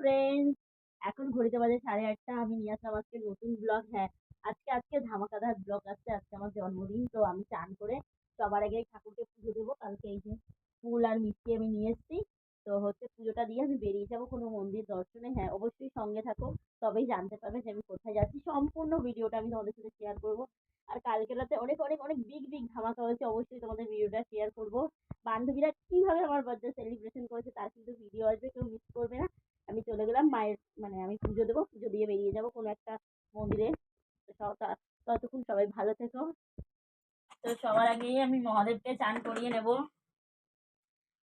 Friends এখন ঘড়িতে বাজে সাড়ে আটটা, আমি নিয়ে আসলাম আজকে নতুন ব্লগ হ্যাঁ আজকে আজকে ধামাকাদার ব্লগ আছে, আজকে আমার জন্মদিন, তো আমি চান করে সবার আগে ঠাকুরকে পুজো দেবো। কালকে এই যে ফুল আর মিষ্টি আমি নিয়ে এসেছি। তো হচ্ছে পুজোটা দিয়ে আমি বেরিয়ে যাব কোনো মন্দির দর্শনে। হ্যাঁ অবশ্যই সঙ্গে থাকো, তবেই জানতে পারবে যে আমি কোথায় যাচ্ছি। সম্পূর্ণ ভিডিওটা আমি তোমাদের সাথে শেয়ার করব। আর কালকে রাতে অনেক অনেক অনেক বিগ বিগ ধামাকা হয়েছে, অবশ্যই তোমাদের ভিডিওটা শেয়ার করব। বান্ধবীরা কীভাবে আমার বার্থডে সেলিব্রেশন করেছে তার কিন্তু ভিডিও আসবে, কেউ মিস করবে না। আমি চলে গেলাম, মায়ের মানে আমি পুজো দেবো, পুজো দিয়ে বেরিয়ে যাব কোনো একটা মন্দিরে। ততক্ষণ সবাই ভালো থেকো। তো সবার আগেই আমি মহাদেবকে চান করিয়ে নেব।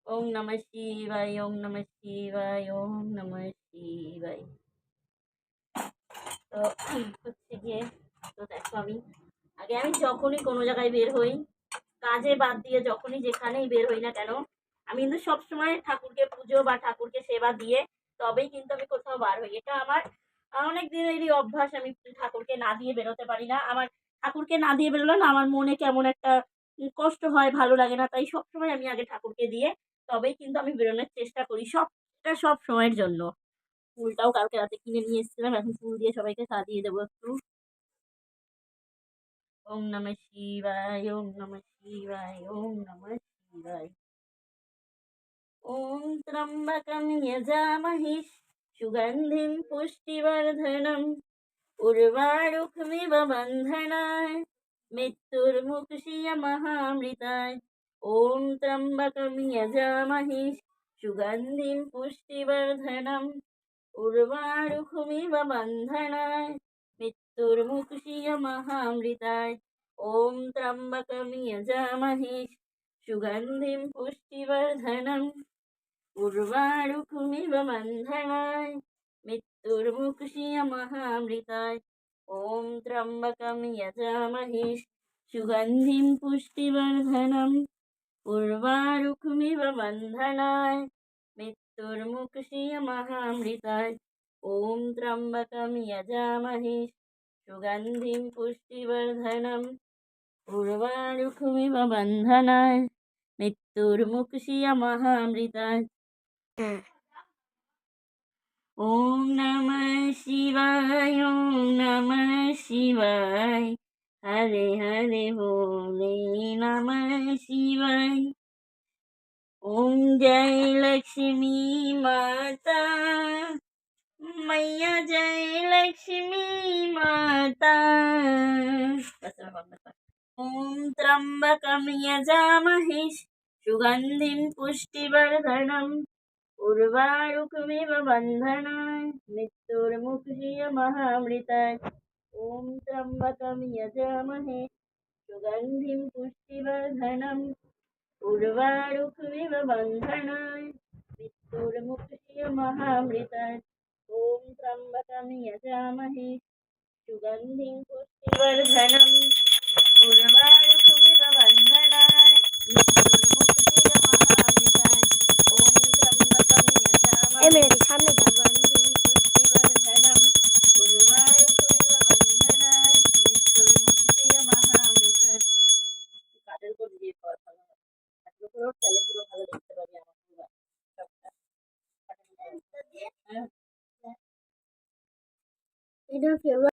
ওম নমঃ শিবায়, ওম নমঃ শিবায়, ওম নমঃ শিবায়। তো হচ্ছে গিয়ে, তো দেখো আমি, আগে আমি যখনই কোনো জায়গায় বের হই, কাজে বাদ দিয়ে যখনই যেখানেই বের হই না কেন, আমি কিন্তু সবসময় ঠাকুরকে পুজো বা ঠাকুরকে সেবা দিয়ে তবেই কিন্তু আমি কোথাও বার হই। এটা আমার, অনেক দিনেরই অভ্যাস, আমি ঠাকুরকে না দিয়ে বেরোতে পারি না। আমার ঠাকুরকে না দিয়ে বেরোলে না আমার মনে কেমন একটা কষ্ট হয়, ভালো লাগে না। তাই সবসময় আমি আগে ঠাকুরকে দিয়ে তবেই কিন্তু আমি বেরোনোর চেষ্টা করি সবটা সব সময়ের জন্য। ফুলটাও কালকে রাতে কিনে নিয়ে এসেছিলাম, এখন ফুল দিয়ে সবাইকে সাজিয়ে দেবো একটু। ওম নমঃ শিবায়, ওম নমঃ শিবায়, ওম নমঃ শিবায়। ॐ त्र्यम्बकं यजामहि, सुगन्धिं पुष्टिवर्धनम्। उर्वारुकमिव बन्धनाय मृत्युर्मुक्षीयमहामृताय ॐ त्र्यम्बकं यजामहि, सुगन्धिं पुष्टिवर्धनम्। उर्वारुकमिव बन्धनाय मृत्युर्मुक्षीयमहामृताय ॐ त्र्यम्बकं यजामहि, सुगन्धिं पुष्टिवर्धनम्। उर्वारुकमिव बन्धनाय मृत्युर्मुक्षीयमहामृताय ॐ त्र्यम्बकं यजामहे, सुगन्धिं पुष्टिवर्धनम् उर्वारुकमिव बन्धनाय मृत्युर्मुक्षीयमहामृताय ॐ त्र्यम्बकं यजामहे, सुगन्धिं पुष्टिवर्धनम् उर्वारुकमिव बन्धनाय मृत्युर्मुक्षीयमहामृताय ॐ नमः शिवाय ॐ नमः शिवाय हरे हरे बोले नमः शिवाय ॐ जय लक्ष्मी माता मैया जय लक्ष्मी माता ॐ त्र्यंबकम यजामहे सुगन्धिं पुष्टिवर्धनम् उर्वारुकमिव बन्धना मृत्युर्मुक्षीय महामृतात् ॐ त्र्यम्बकं यजामहे, सुगन्धिं पुष्टिवर्धनम्। उर्वारुकमिव बन्धना मृत्युर्मुक्षीय महामृतात् ॐ त्र्यम्बकं यजामहे, सुगन्धिं पुष्टिवर्धनम्। उर्वारुकमिव बन्धना मृत्युर्मुक्षीय महामृतात् আমার পুরো সবটা হ্যাঁ এটা ফেব্রুয়ারি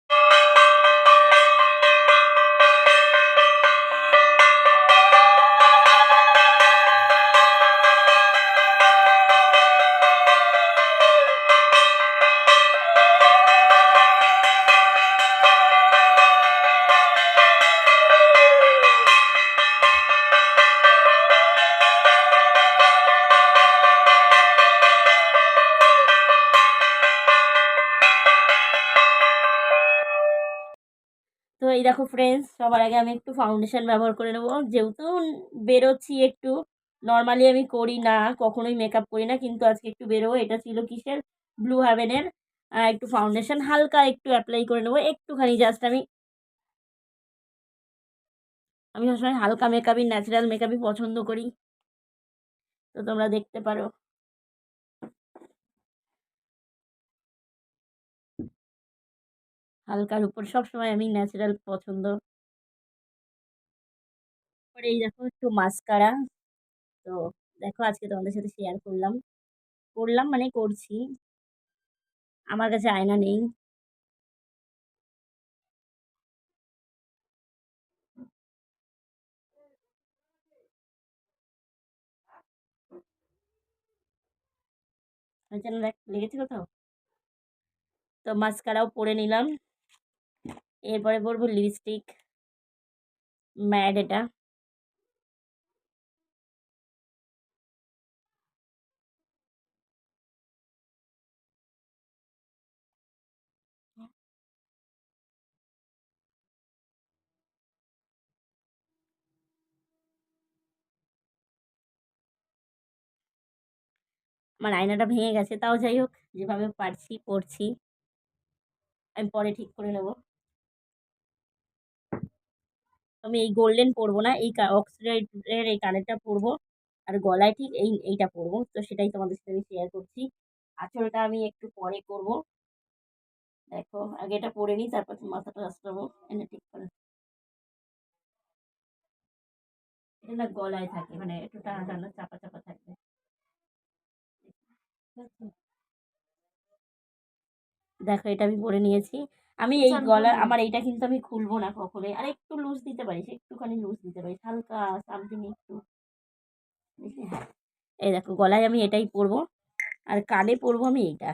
এই দেখো ফ্রেন্ডস সবার আগে আমি একটু ফাউন্ডেশন ব্যবহার করে নেব। যেহেতু বেরোচ্ছি একটু নর্মালি আমি করি না, কখনোই মেকআপ করি না, কিন্তু আজকে একটু বেরোবো, এটা ছিল কিসের? ব্লু হ্যাভেনের একটু ফাউন্ডেশন হালকা একটু অ্যাপ্লাই করে নেব, একটুখানি জাস্ট আমি আমি সবসময় হালকা মেকআপই ন্যাচারাল মেকআপই পছন্দ করি। তো তোমরা দেখতে পারো। হালকার উপর। সবসময় আমি ন্যাচারাল পছন্দ এই দেখো একটু মাস্কারা তো দেখো আজকে তোমাদের সাথে শেয়ার করলাম। করলাম মানে করছি। আমার কাছে আয়না নেই। লেগেছে কোথাও তো? মাস্কারাও পরে নিলাম। এরপরে পরবো লিপস্টিক ম্যাড এটা. আমার আয়নাটা ভেঙে গেছে, তাও যাই হোক, যেভাবে পারছি পড়ছি আমি পরে ঠিক করে নেব। আমি এই গোল্ডেন পরবো না, এই অক্সিডাইডের এই কানেরটা পরবো, আর গলায় ঠিক এই, এইটা পরবো। তো সেটাই তোমাদের সাথে আমি শেয়ার করছি। আঁচলটা আমি একটু পরে করব। দেখো, আগে এটা পরে নিই, তারপর মাথাটা আসলাবো এনে ঠিক করে। এটা না গলায় থাকে মানে একটু টানা চাপা চাপা থাকবে। দেখো, এটা আমি পরে নিয়েছি। আমি এই গলা আমার এইটা কিন্তু আমি খুলবো না কখনোই। আর একটু লুজ দিতে পারিস একটুখানি লুজ দিতে পারিস হালকা সামথিং একটু। এই দেখো গলায় আমি এটাই পরবো আর কানে পরবো আমি এইটা।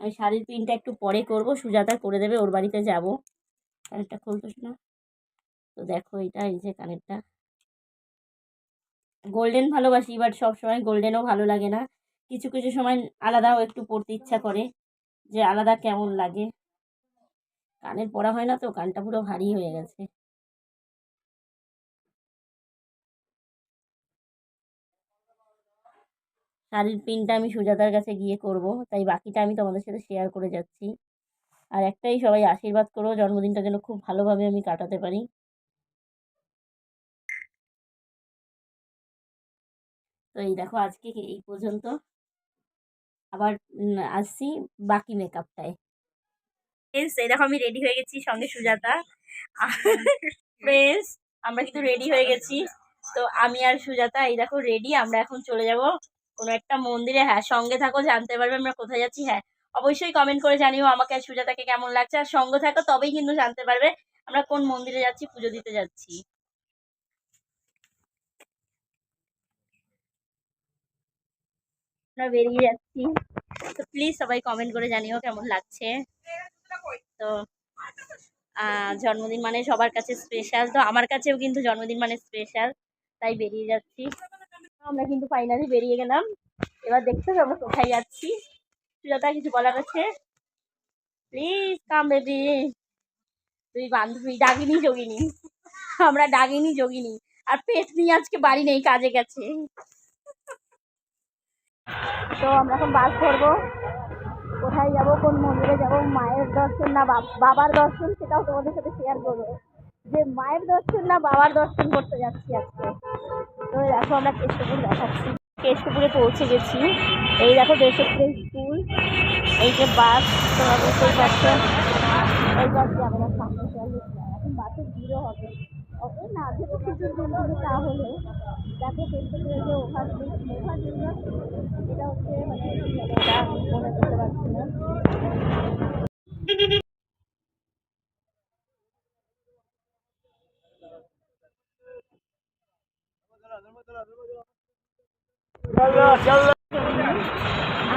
আমি শাড়ির পিনটা একটু পরে করব সুজাতা করে দেবে ওর বাড়িতে যাব। কানেরটা খুলতো না তো দেখো এটা এই যে কানেরটা। গোল্ডেন ভালোবাসি বাট সবসময় গোল্ডেনও ভালো লাগে না। কিছু কিছু সময় আলাদাও একটু পড়তে ইচ্ছা করে যে আলাদা কেমন লাগে। কানের পড়া হয় না তো, কানটা পুরো ভারী হয়ে গেছে। শাড়ির পিনটা আমি সুজাতার কাছে গিয়ে করব, তাই বাকিটা আমি তোমাদের সাথে শেয়ার করে যাচ্ছি। আর একটাই সবাই আশীর্বাদ করো, জন্মদিনটা যেন খুব ভালোভাবে আমি কাটাতে পারি। তো এই দেখো আজকে এই পর্যন্ত। আবার আসছি বাকি মেকআপটায় ফ্রেন্ডস এই দেখো আমি রেডি হয়ে গেছি সঙ্গে সুজাতা। ফ্রেন্ডস আমরা কিন্তু রেডি হয়ে গেছি। তো আমি আর সুজাতা এই দেখো রেডি আমরা এখন চলে যাব কোনো একটা মন্দিরে। হ্যাঁ সঙ্গে থাকো জানতে পারবে আমরা কোথায় যাচ্ছি। হ্যাঁ অবশ্যই কমেন্ট করে জানিও আমাকে আর সুজাতাকে কেমন লাগছে। আর সঙ্গে থাকো তবেই কিন্তু জানতে পারবে আমরা কোন মন্দিরে যাচ্ছি পুজো দিতে যাচ্ছি। আমরা বেরিয়ে যাচ্ছি। তো প্লিজ সবাই কমেন্ট করে জানিও কেমন লাগছে। তো জন্মদিন মানে সবার কাছে স্পেশাল তো আমার কাছেও কিন্তু জন্মদিন মানে স্পেশাল তাই বেরিয়ে যাচ্ছি। আমরা কিন্তু ফাইনালি বেরিয়ে গেলাম। এবার দেখতে হবে আমরা কোথায় যাচ্ছি। সুজাতা, কিছু বলার আছে? প্লিজ কাম বেবি তুই বান্ধবী ডাকিনি যোগিনী। আমরা ডাকিনি যোগিনী। আর পেট নিয়ে আজকে বাড়ি নেই, কাজে গেছে। তো আমরা এখন বাস ধরবো। কোথায় যাব, কোন মন্দিরে যাব, মায়ের দর্শন না বাব- বাবার দর্শন সেটাও তোমাদের সাথে শেয়ার করব। যে মায়ের দর্শন না বাবার দর্শন করতে যাচ্ছি আজকে। তো দেখো আমরা কেষ্টপুর দেখাচ্ছি। কেষ্টপুরে পৌঁছে গেছি। এই দেখো দেশপুরের স্কুল। এই যে বাস তোমরা বুঝতেই এই বাস যাবে না সামনে এখন বাসের ভিড়ও হবে। এই না ছুটির দিন কিন্তু তাহলে দেখো কেষ্টপুরে যে ওভার ওভার এটা হচ্ছে মানে মনে করতে পারছি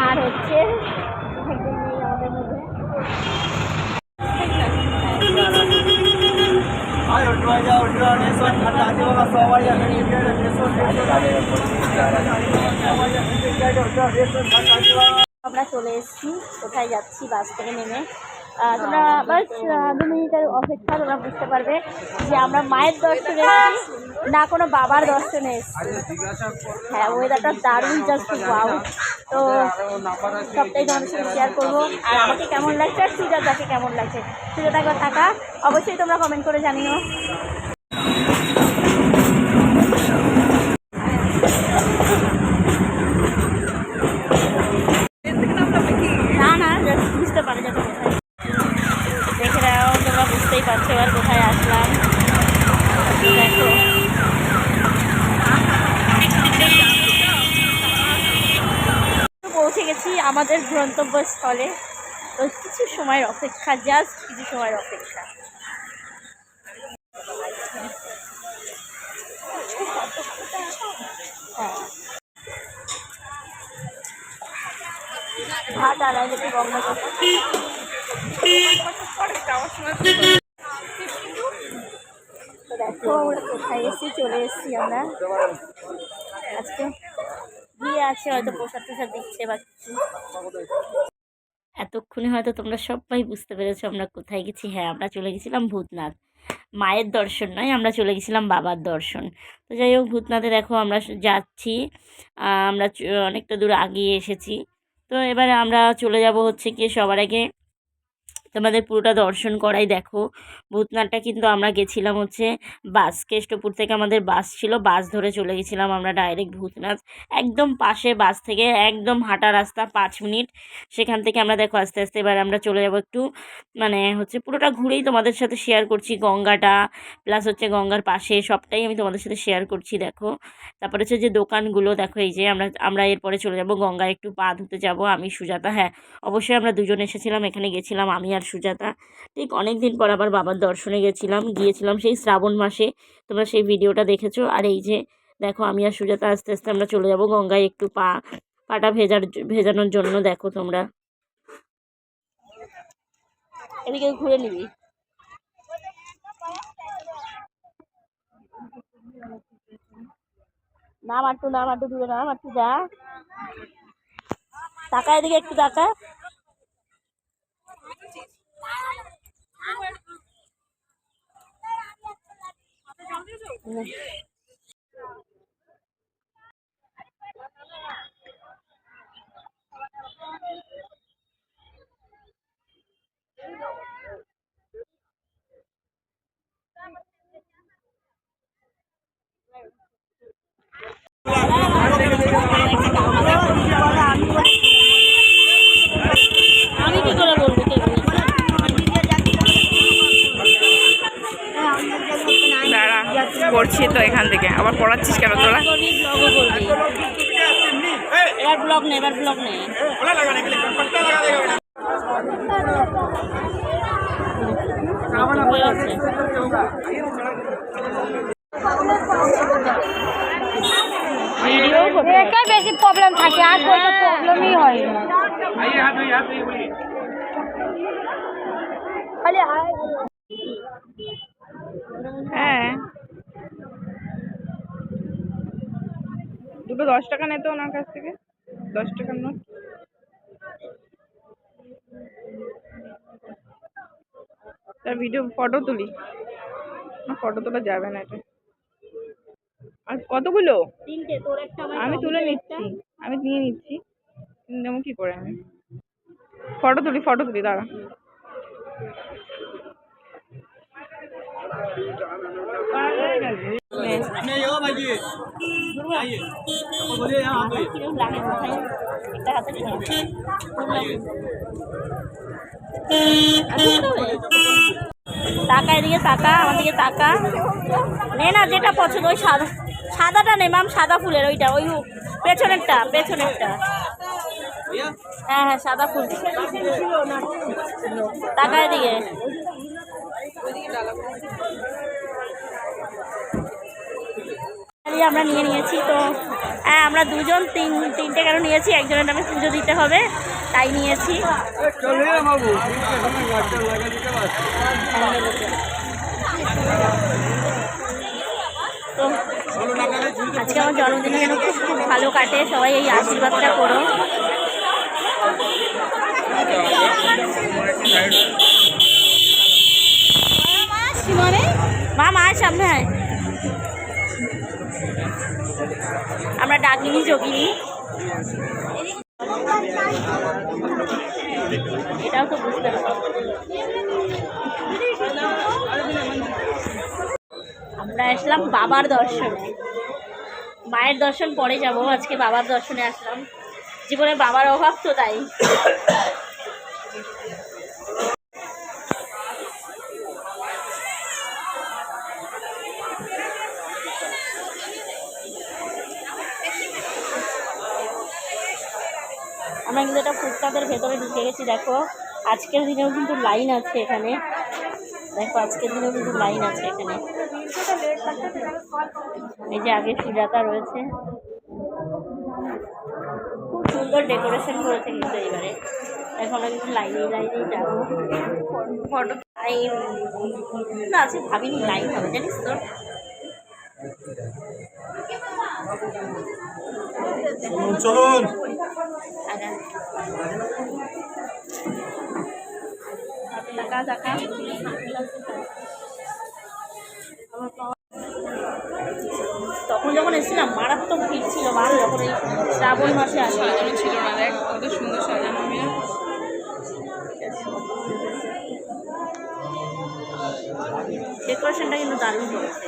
আর হচ্ছে আমাদের মধ্যে আমরা চলে এসেছি, কোথায় যাচ্ছি, বাস থেকে নেমে। তোমরা বাস দু মিনিটের অপেক্ষা, তোমরা বুঝতে পারবে যে আমরা মায়ের দর্শনে না কোনো বাবার দর্শনে এসেছি। হ্যাঁ ওয়েদারটা দারুণ জাস্ট ওয়াও তো সবটাই তোমাদের সাথে শেয়ার করব। আর আমাকে কেমন লাগছে আর সুজাতাকে কেমন লাগছে? সুজাতা একবার থাকা। অবশ্যই তোমরা কমেন্ট করে জানিও। গন্তব্যস্থলে। তো কিছু সময়ের অপেক্ষা জাস্ট কিছু সময়ের অপেক্ষা। দেখো আমরা কোথায় এসেছি চলে এসেছি আমরা। আজকে গিয়ে আছে, হয়তো প্রসাদ টসাদ দিচ্ছে বা কিছু। এতক্ষণে হয়তো তোমরা সবাই বুঝতে পেরেছ আমরা কোথায় গেছি। হ্যাঁ আমরা চলে গেছিলাম ভূতনাথ। মায়ের দর্শন নয়, আমরা চলে গেছিলাম বাবার দর্শন। তো যাই হোক, ভূতনাথে দেখো আমরা যাচ্ছি। আমরা অনেকটা দূর আগিয়ে এসেছি। তো এবারে আমরা চলে যাব হচ্ছে কি সবার আগে তোমাদের পুরোটা দর্শন করাই দেখো। ভূতনাথটা কিন্তু আমরা গেছিলাম হচ্ছে বাস, কেষ্টপুর থেকে আমাদের বাস ছিল, বাস ধরে চলে গেছিলাম আমরা ডাইরেক্ট ভূতনাথ। একদম পাশে বাস থেকে, একদম হাঁটা রাস্তা পাঁচ মিনিট। সেখান থেকে আমরা দেখো আস্তে আস্তে এবার আমরা চলে যাব একটু মানে হচ্ছে পুরোটা ঘুরেই তোমাদের সাথে শেয়ার করছি গঙ্গাটা প্লাস হচ্ছে গঙ্গার পাশে সবটাই আমি তোমাদের সাথে শেয়ার করছি দেখো। তারপরে হচ্ছে যে দোকানগুলো দেখো, এই যে আমরা আমরা এরপরে চলে যাব গঙ্গায় একটু পা ধুতে যাব, আমি সুজাতা হ্যাঁ অবশ্যই আমরা দুজন এসেছিলাম, এখানে গেছিলাম, আমি আর সুজাতা। ঠিক অনেক দিন পর আবার বাবার দর্শনে গেছিলাম, গিয়েছিলাম সেই শ্রাবণ মাসে। তোমরা সেই ভিডিওটা দেখেছ? আর এই যে, দেখো আমি আর সুজাতা আস্তে আস্তে আমরা চলে যাব গঙ্গায় একটু পা, পাটা ভেজার ভেজানোর জন্য, দেখো তোমরা। এদিকে ঘুরে নিবি। নাম আটটু না আটটু দূরে না আটটু যা। টাকা এদিকে একটু 嗯。করছি তো এখান থেকে আবার পড়াচ্ছিস কেন তোরা করবি এবার ব্লগ নে এবার ব্লগ নে গেছে। ভিডিও করতে হবে। এটাই বেশি প্রবলেম থাকে আর কোনো প্রবলেমই হয় না খালি হ্যাঁ দুটো দশ টাকা নেতো ওনার কাছ থেকে। দশ টাকার নোট। তার ভিডিও ফটো তুলি। না ফটো তোলা যাবে না এটা। আর কতগুলো? তিনটে তোর একটা আমার আমি তুলে নিচ্ছি। আমি নিয়ে নিচ্ছি। নেব কি করে আমি? ফটো তুলি ফটো তুলি দাঁড়া। টাকা এদিকে টাকা আমার দিকে টাকা নে না যেটা পছন্দ ওই সাদা সাদাটা নে মাম সাদা ফুলের ওইটা ওই পেছনেরটা পেছনেরটা হ্যাঁ হ্যাঁ সাদা ফুল টাকা এদিকে এই আমরা নিয়ে নিয়েছি, তো হ্যাঁ আমরা দুজন তিন, তিনটে কেন নিয়েছি? একজনের নামে পুজো দিতে হবে, তাই নিয়েছি। তো, আজকে আমার জন্মদিনে যেন খুব খুব ভালো কাটে, সবাই এই আশীর্বাদটা করো। মা মা, সামনে আয়। আমরা ডাকিনি যোগিনি এটাও তো বুঝতে আমরা আসলাম বাবার দর্শনে। মায়ের দর্শন পরে যাব, আজকে বাবার দর্শনে আসলাম। জীবনে বাবার অভাব তো তাই আমরা কিন্তু ফুটপাতের ভেতরে ঢুকে গেছি দেখো। আজকের দিনেও কিন্তু লাইন আছে এখানে। দেখো আজকের দিনেও কিন্তু লাইন আছে এখানে। এই যে আগে সুজাতা রয়েছে। খুব সুন্দর ডেকোরেশন করেছে কিন্তু এবারে। এখন আমরা কিন্তু লাইনে লাইনেই যাব। ফটো টাইম না আছে ভাবিনি লাইন হবে জানিস তো। চলুন। তখন যখন এসেছিলাম মারাত্মক ভিড় ছিল ভালো যখন এই শ্রাবণ মাসে আসে। সাজানো ছিল না দেখ কত সুন্দর সাজানো আমি ডেকোরেশনটা কিন্তু দারুণ করেছে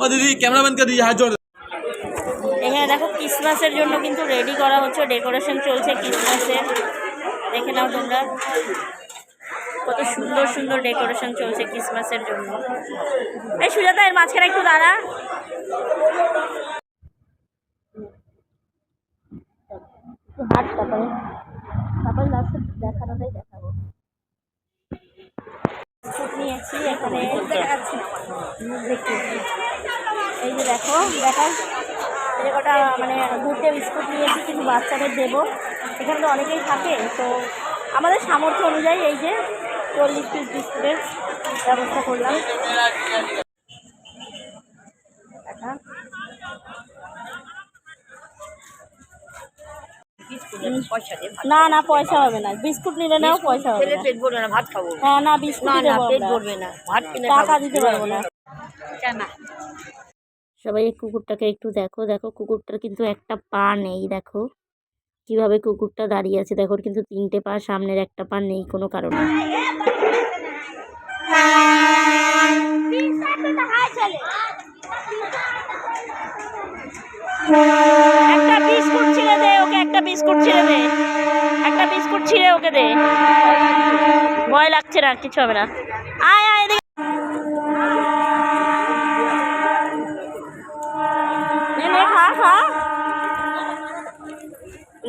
ও দিদি ক্যামেরাম্যান কে দিয়ে হাত জোড় এখানে দেখো ক্রিসমাসের জন্য কিন্তু রেডি করা হচ্ছে ডেকোরেশন চলছে ক্রিসমাসের দেখে নাও তোমরা। কত সুন্দর সুন্দর ডেকোরেশন চলছে ক্রিসমাসের জন্য। এই সুজাতা এর মাঝখানে একটু দাঁড়া। হাট তারপরে তারপরে লাস্টে দেখানোটাই দেখাবো। নিয়েছি এখানে এই যে দেখো কটা মানে দুধে বিস্কুট নিয়েছি কিছু বাচ্চাদের দেবো। এখানে তো অনেকেই থাকে তো আমাদের সামর্থ্য অনুযায়ী এই যে চল্লিশ পিস বিস্কুটের ব্যবস্থা করলাম। না না পয়সা হবে না। বিস্কুট নিলে নাও পয়সা হবে না। পেট ভরবে না ভাত খাব। হ্যাঁ না বিস্কুট না না পেট ভরবে না ভাত কিনে টাকা দিতে পারব না। সবাই কুকুরটাকে একটু দেখো দেখো কুকুরটার কিন্তু একটা পা নেই দেখো। কীভাবে কুকুরটা দাঁড়িয়ে আছে? দেখো কিন্তু তিনটে পা, সামনের একটা পা নেই কোনো কারণে। একটা বিস্কুট দে ওকে, একটা বিস্কুট দে। একটা বিস্কুট ওকে দে। ভয় লাগছে না, কিছু হবে না। আয় আয়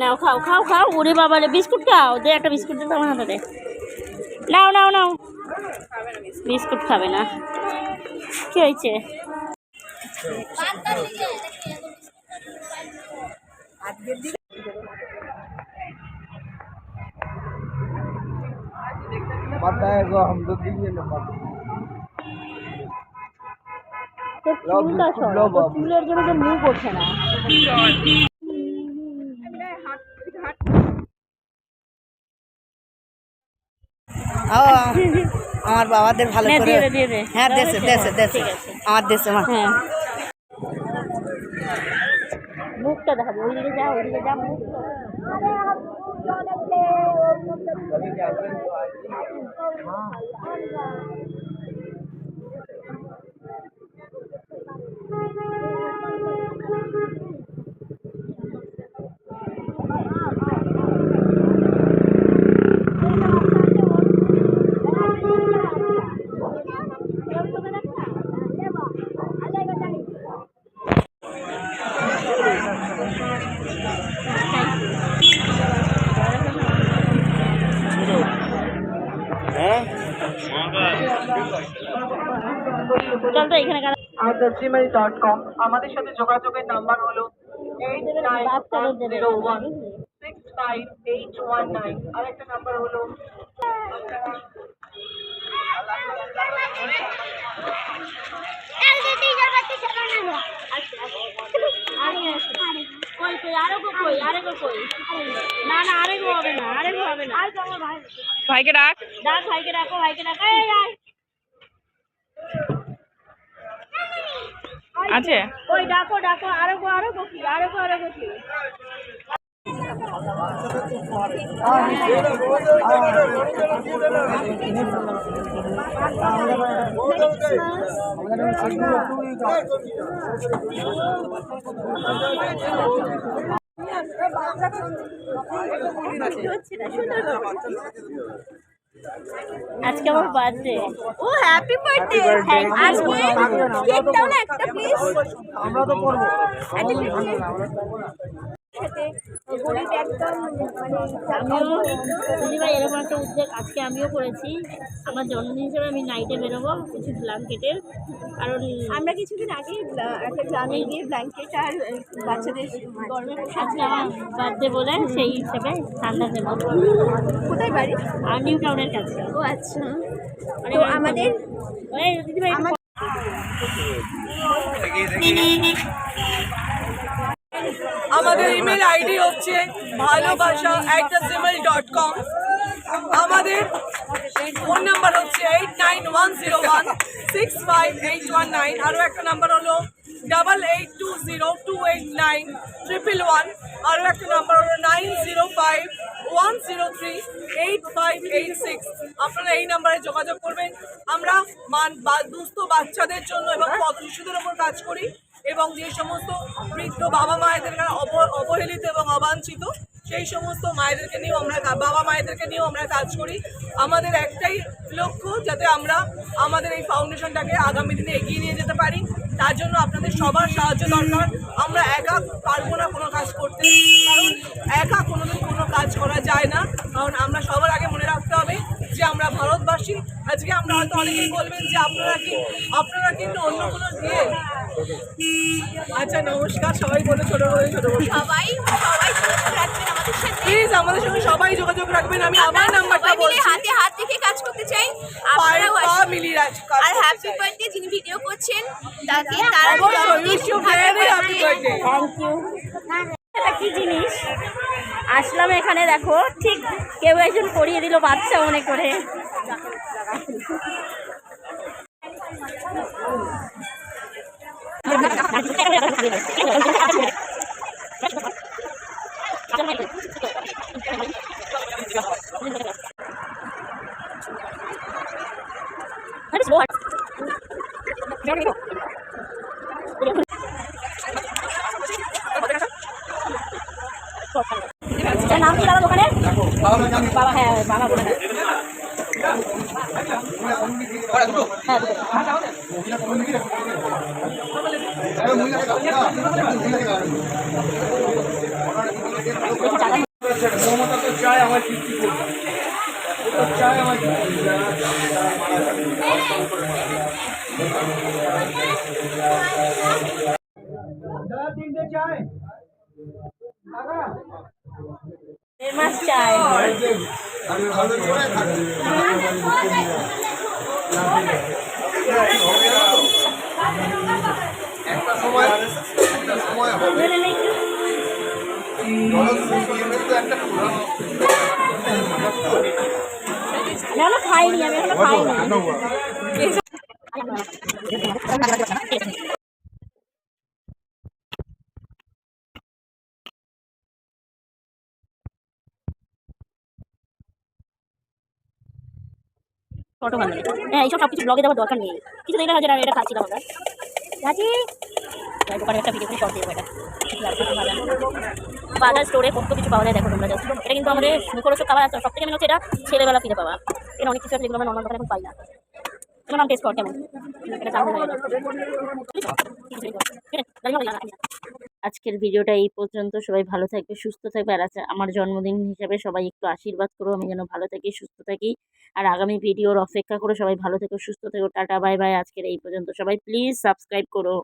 নাও খাও খাও খাও। ওরে বাবা রে বিস্কুট খাও। দে একটা বিস্কুট দিতে না হাতে নাও নাও নাও। বিস্কুট খাবে না। কি হয়েছে? চুলের জন্য মুখ ওঠে না। আমার বাবাদের ভালো নে, করে দিয়ে দে, দিয়ে দে। হ্যাঁ দেওয়া দেশে হয়েছে? দেশে দেশে ঠিক আছে। আমার দেশে মা হ্যাঁ মুখটা দেখাবো ওইদিকে যা ওইদিকে যা মুখ চল তো এখানে কারা আদার্সিমারি ডট কম আমাদের সাথে যোগাযোগের নাম্বার হলো eight nine zero one six five eight one nine আরেকটা নাম্বার হলো ভাইকে ডাক। ডাক ভাইকে ডাকো। ভাইকে ডাকো এই আয় আছে ওই ডাকো ডাকো আরও গো আরও গো কি আরও গো আরও গো কি আজকে আমার বার্থডে ও হ্যাপি বার্থডে আজকে কেক দাও না একটা প্লিজ আমরা তো করব আমিও দিদিভাই এরকম একটা উদ্যোগ আজকে আমিও করেছি। আমার জন্মদিন হিসেবে আমি নাইটে বেরোবো কিছু ব্ল্যাঙ্কেটের। কারণ আমরা কিছুদিন আগে একটা গ্রামে গিয়ে ব্ল্যাঙ্কেট আর বাচ্চাদের আজকে আমার বার্থডে বলে সেই হিসেবে ঠান্ডা দেবো। কোথায় বাড়ি? আর নিউ টাউনের কাছে। ও আচ্ছা। মানে আমাদের দিদিভাই আমাদের ইমেল আইডি হচ্ছে ভালোবাসা at the Gmail dot com আমাদের ফোন নাম্বার হচ্ছে eight nine one zero one six five eight one nine আরও একটা নাম্বার হলো double eight two zero two eight nine triple one আরও একটা নাম্বার হলো nine zero five one zero three eight five eight six আপনারা এই নাম্বারে যোগাযোগ করবেন। আমরা মান বা- দুস্থ বাচ্চাদের জন্য এবং পথ শিশুদের ওপর কাজ করি। এবং যে সমস্ত বৃদ্ধ বাবা মায়েদের অব- অবহেলিত এবং অবাঞ্ছিত, সেই সমস্ত মায়েদেরকে নিয়েও আমরা বাবা মায়েদেরকে নিয়েও আমরা কাজ করি। আমাদের একটাই লক্ষ্য যাতে আমরা আমাদের এই ফাউন্ডেশনটাকে আগামী দিনে এগিয়ে নিয়ে যেতে পারি। তার জন্য আপনাদের সবার সাহায্য দরকার। আমরা একা পারব না কোনো কাজ করতে। কারণ একা কোনোদিন কোনো কাজ করা যায় না। কারণ আমরা সবার আগে মনে রাখতে হবে যে আমরা ভারতবাসী আজকে আমরা হয়তো অনেকেই বলবেন যে আপনারা কি আপনারা কিন্তু অন্য কোনো দিয়ে আচ্ছা নমস্কার সবাই বলে ছোট করে ছোট করে সবাই প্লিজ আমাদের সঙ্গে সবাই যোগাযোগ রাখবেন আমি আমার নাম্বারটা বলছি। হাতে হাত রেখে কাজ করতে চাই। আপনারাও আসুন। আর হ্যাপি বার্থডে যিনি ভিডিও করছেন তাকে তার অবশ্যই wish you very happy birthday thank you কি জিনিস? আসলাম এখানে দেখো ঠিক কেউ একজন পড়িয়ে দিল বাচ্চা মনে করে নাম কি দাদা দোকানে বাবা হ্যাঁ বাবা বলে দেয়। হ্যাঁ দুটো। মমতা তো চায় আমার কীর্তি করবে ও তো চায় আমার কীর্তি তিনটে চায় দেড় মাস চাই একটা সময় একটা সময় হবে নে এখনও খাইনি আমি এখনও খাইনি ফটো হ্যাঁ এইসব সব কিছু ব্লগে দেওয়ার দরকার নেই। কিছু দেখলে হয় যে না, এটা খাচ্ছিলাম আমরা। রাজি? দোকানে একটা ভিডিও করে শর্ট দেবো এটা। বাজার। স্টোরে কত কিছু পাওয়া যায় দেখো তোমরা just। এটা কিন্তু আমাদের মুখরোচক খাবার সব থেকে মেন হচ্ছে এটা ছেলেবেলা ফিরে পাওয়া। এটা অনেক কিছু আছে যেগুলো আমরা নর্মাল এখন পাই না। তোমার নাম টেস্ট কর কেমন? এটা হয়ে আজকের ভিডিওটা এই পর্যন্ত। সবাই ভালো থাকবে, সুস্থ থাকবে। আর আচ্ছা আমার জন্মদিন হিসাবে সবাই একটু আশীর্বাদ করো। আমি যেন ভালো থাকি, সুস্থ থাকি। আর আগামী ভিডিওর অপেক্ষা করো সবাই ভালো থেকো, সুস্থ থেকো। টাটা, বাই বাই। আজকের এই পর্যন্ত। সবাই প্লিজ সাবস্ক্রাইব করো।